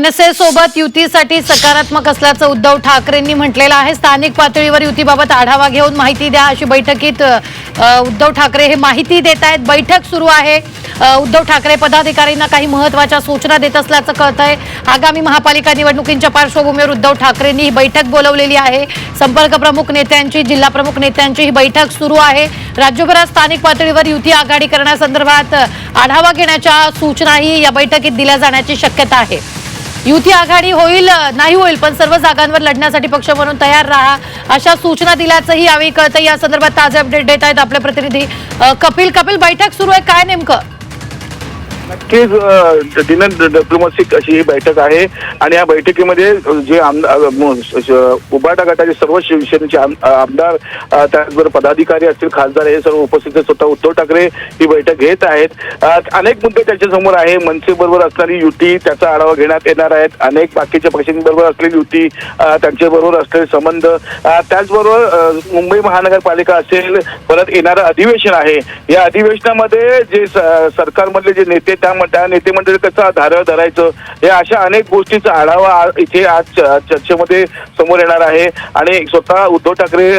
मनसेसोबत युतीसाठी सकारात्मक असल्याचं उद्धव ठाकरेंनी म्हटलेलं आहे. स्थानिक पातळीवर युतीबाबत आढावा घेऊन माहिती द्या अशी बैठकीत उद्धव ठाकरे हे माहिती देत आहेत. बैठक सुरू आहे. उद्धव ठाकरे पदाधिकाऱ्यांना काही महत्त्वाच्या सूचना देत असल्याचं कळत आहे आगामी महापालिका निवडणुकींच्या पार्श्वभूमीवर उद्धव ठाकरेंनी ही बैठक बोलवलेली आहे. संपर्क प्रमुख नेत्यांची जिल्हा प्रमुख नेत्यांची ही बैठक सुरू आहे. राज्यभरात स्थानिक पातळीवर युती आघाडी करण्यासंदर्भात आढावा घेण्याच्या सूचनाही या बैठकीत दिल्या जाण्याची शक्यता आहे. युती आघाडी होईल नाही होईल पण सर्व जागांवर लढण्यासाठी पक्ष म्हणून तयार राहा. अशा सूचना दिल्याचंही यावेळी कळतं या संदर्भात ताजे अपडेट देत आहेत आपले प्रतिनिधी. कपिल कपिल बैठक सुरू आहे. काय नेमकं? नक्कीच अ, डिनर डिप्लोमॅटिक अशी ही बैठक आहे. आणि या बैठकीमध्ये जे आमदार उबाटा उभाटा गटाचे सर्व शिवसेनेचे आम- आमदार त्याचबरोबर पदाधिकारी असतील खासदार हे सर्व उपस्थित स्वतः उद्धव ठाकरे ही बैठक घेत आहेत. अनेक मुद्दे त्याच्यासमोर आहे. मनसेबरोबर असणारी युती त्याचा आढावा घेण्यात येणार आहेत. अनेक बाकीच्या पक्षांबरोबर असलेली युती त्यांच्याबरोबर असलेले संबंध त्याचबरोबर मुंबई महानगरपालिका असेल परत येणारं अधिवेशन आहे. या अधिवेशनामध्ये जे सरकारमधले जे नेते त्या त्या नेतेमंडळी कसं धारळ धरायचं? हे अशा अनेक गोष्टीचा आढावा इथे आज च- चर्चेमध्ये समोर येणार आहे. आणि स्वतः उद्धव ठाकरे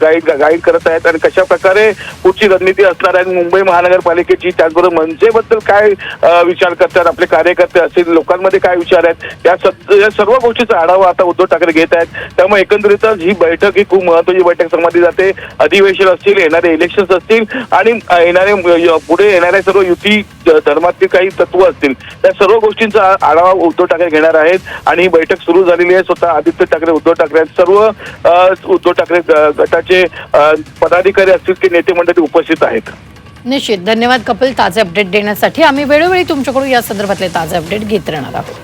गाईड गाईड करत आहेत. आणि कशा प्रकारे पुढची रणनीती असणार आहे? मुंबई महानगरपालिकेची त्याचबरोबर मनसेबद्दल काय विचार करतात? आपले कार्यकर्ते असतील लोकांमध्ये काय विचार आहेत? या स- या सर्व गोष्टीचा आढावा आता उद्धव ठाकरे घेत आहेत. त्यामुळे एकंदरीतच ही बैठक ही खूप महत्वाची बैठक समजली जाते. अधिवेशन असतील येणारे इलेक्शन्स असतील आणि येणारे पुढे येणाऱ्या सर्व युती धर्मातील काही तत्व असतील त्या सर्व गोष्टींचा आढावा उद्धव ठाकरे घेणार आहेत. आणि ही बैठक सुरू झालेली आहे. स्वतः आदित्य ठाकरे उद्धव ठाकरे सर्व उद्धव ठाकरे ग- गटाचे पदाधिकारी असतील की नेते मंडळी उपस्थित आहेत. निश्चित. धन्यवाद कपिल. ताजे अपडेट देण्यासाठी आम्ही वेळोवेळी तुमच्याकडून या संदर्भातले ताजे अपडेट घेत राहणार आहोत.